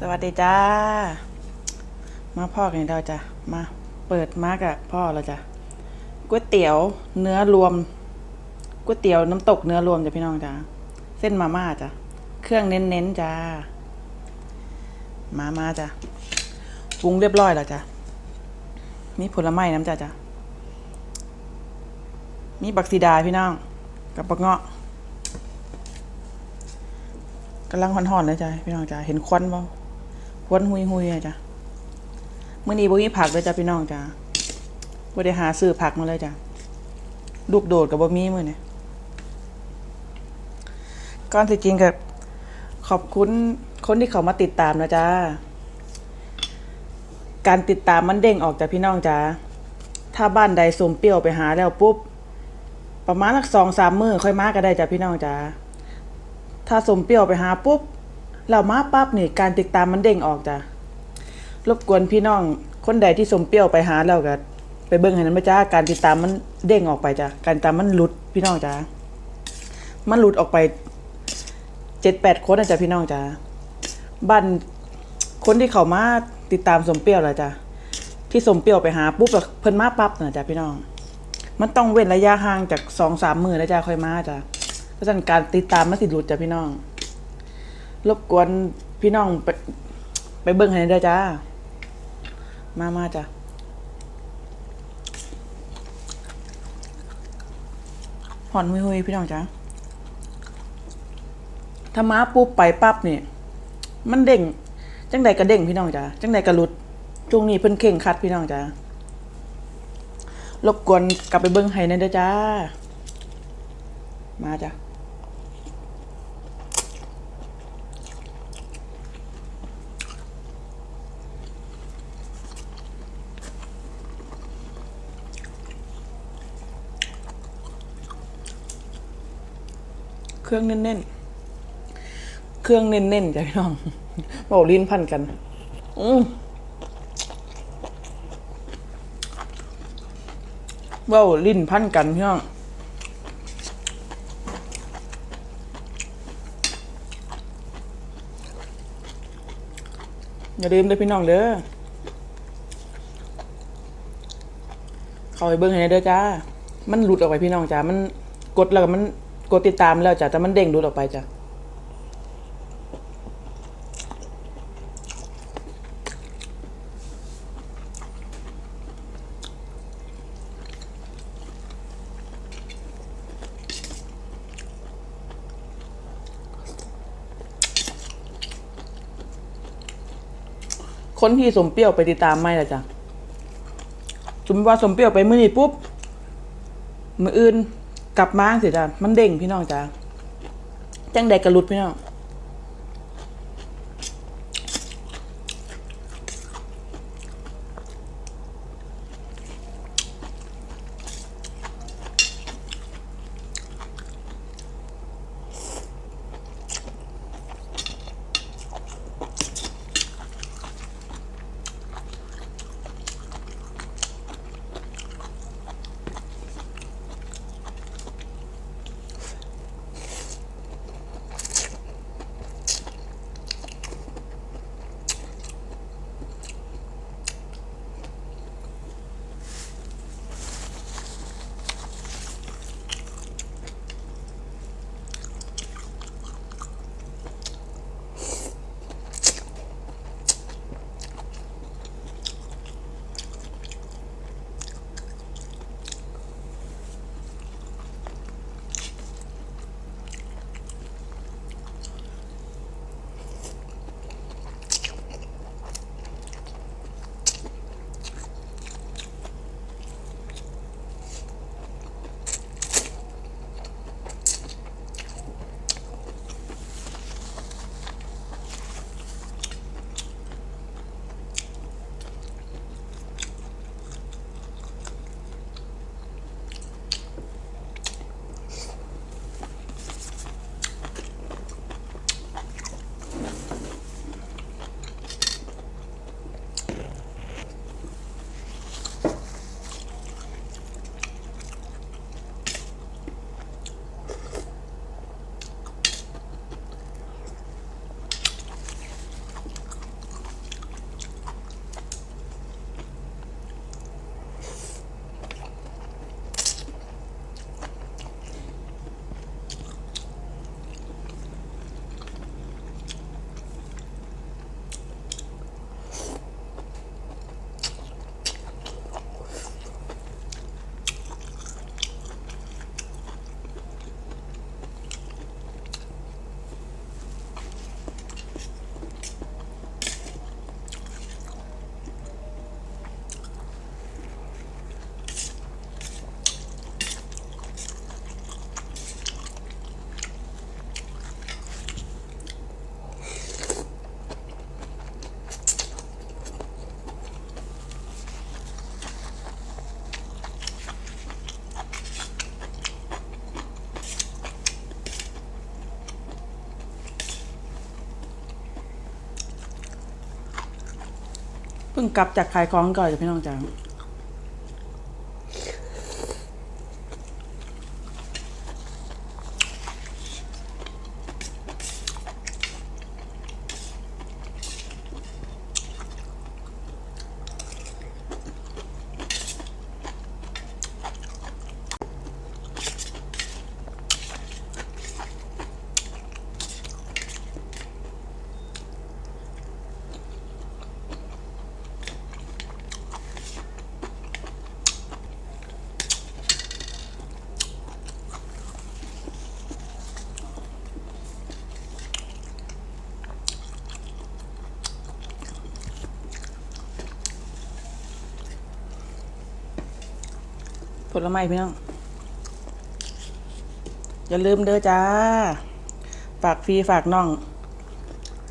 สวัสดีจ้า มาพ่อกันเราจ้ะมาเปิดมากับพ่อเราจ้ะก๋วยเตี๋ยวเนื้อรวมก๋วยเตี๋ยวน้ำตกเนื้อรวมจ้ะพี่น้องจ้ะเส้นมาม่าจ้ะเครื่องเน้นๆจ้ามามาจ้ะปรุงเรียบร้อยแล้วจ้ะมีผลไม้น้ำจ้ะจ้ะมีบักซีดาพี่น้อง กับบักเงาะกำลังห่อนๆเลยจ้ะพี่น้องจ้ะเห็นควันบ่ ควันหุยๆอะจ้ะมื้อนี้บ่มีผักเลยจ้ะพี่น้องจ้ะบ่ได้หาซื้อผักมาเลยจ้ะลูกโดดกับบ่มีมื้อนี้ก่อนสิจริงกับขอบคุณคนที่เขามาติดตามนะจ้าการติดตามมันเด้งออกจากพี่น้องจ้าถ้าบ้านใดสมเปรี้ยวไปหาแล้วปุ๊บ ประมาณสักสองสามมือค่อยมาก็ได้จ้ะพี่น้องจ้าถ้าสมเปรี้ยวไปหาปุ๊บ เรามาปั๊บนี่การติดตามมันเด้งออกจ้ะรบกวนพี่น้องคนใดที่สมเปรี้ยวไปหาแล้วก็ไปเบิ่งให้นั้นไหมจ้าการติดตามมันเด้งออกไปจ้ะการตามมันหลุดพี่น้องจ้ามันหลุดออกไปเจ็ดแปดคนนะจ้ะพี่น้องจ้าบ้านคนที่เขามาติดตามสมเปรี้ยวหละจ้ะที่สมเปรี้ยวไปหาปุ๊บแล้วเพิ่นมาปั๊บนะจ้ะพี่น้อง มันต้องเว้นระยะห่างจากสองสามมือแล้วจ้าค่อยมาจ้ะเพราะฉะนั้นการติดตามมันสิหลุดจ้ะพี่น้อง รบกวนพี่น้องไปไปเบิ่งให้ได้จ้า มามาจ้ะหอนหุยๆพี่น้องจ้าถ้ามาปุ๊บไปปั๊บนี่มันเด้ง จังใดก็เด้งพี่น้องจ้าจังใดก็หลุดช่วงนี้เพิ่นเข่งคัดพี่น้องจ้ารบกวนกลับไปเบิ้งให้หนั่นเด้อจ้า มาจ้ะ เครื่องเน้นๆ เครื่องเน้นๆจ้ะพี่น้องบอกลิ้นพันกัน อืมเว้าลิ้นพันกันพี่น้องอย่าลืมเด้พี่น้องเด้อเข้าไปเบิ่งให้เด้อจ้า มันหลุดออกไปพี่น้องจ้า มันกดแล้วก็มัน กดติดตามแล้วจ้ะแต่มันเด้งหลุดออกไปจ้ะคนที่สมเปรี้ยวไปติดตามไม่ละจ้ะสมมติว่าสมเปรี้ยวไปมื้อนี้ปุ๊บ มืออื่น กลับมาสิจ้ะมันเด้งพี่น้องจ้ะจังใดกระลุดพี่น้อง เพิ่งกลับจากขายของก่อนจ้ะพี่น้องจ้า ลไม้พี่น้อง อย่าลืมเด้อจ้า ฝากฟรีฝากน้อง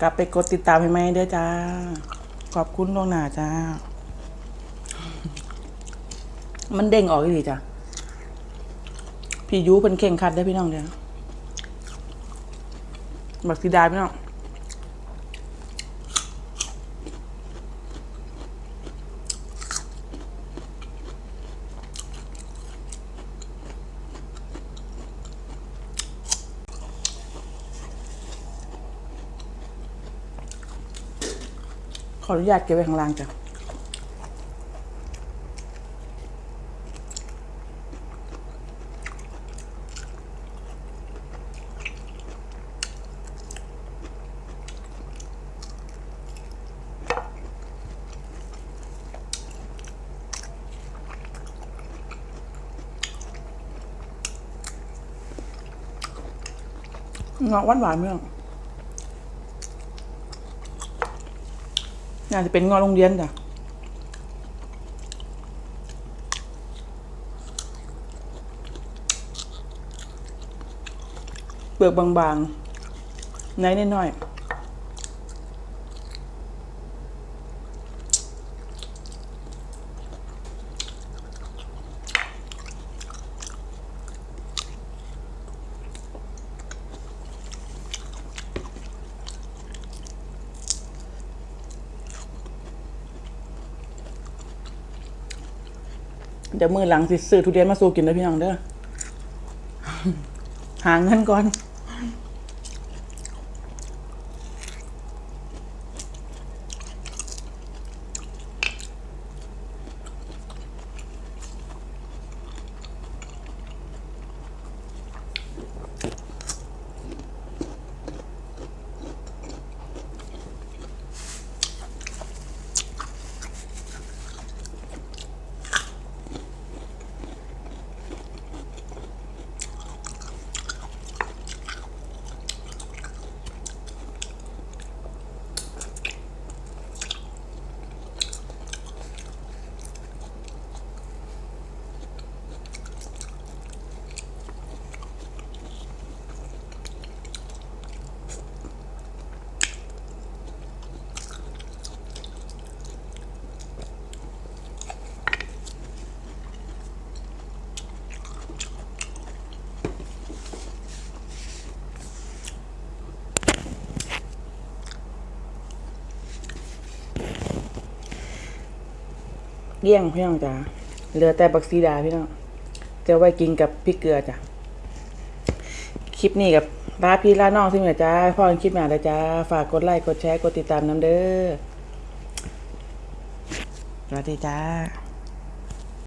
กลับไปกดติดตามให้ไหมเด้อจ้า ขอบคุณล่วงหน้าจ้า มันเด้งออกดีจ้ะพี่ยูเป็นเข่งคัดได้พี่น้องเด้อบักสีดาพี่น้อง ออนุญาตเก็บไว้ข้างล่างจ้ะเงาะหวานหวานๆเมื่อ น่าจะเป็นงอโรงเรียนจ้ะเปลือกบางๆ ในนิดหน่อย เดี๋ยวมือหลังสิซื้อทุเรียนมาสู่กินเด้อพี่น้องเด้อ หาเงินก่อน เลี้ยงพี่น้องจ้าเหลือแต่บักซีดาพี่น้องจะไว้กินกับพริกเกลือจ้ะคลิปนี้กับลาพี่ลาน้องที่เหนือจ้าพ่อคลิปหนาเลยจ้าฝากกดไลค์กดแชร์กดติดตามน้ำเด้อสวัสดีจ้า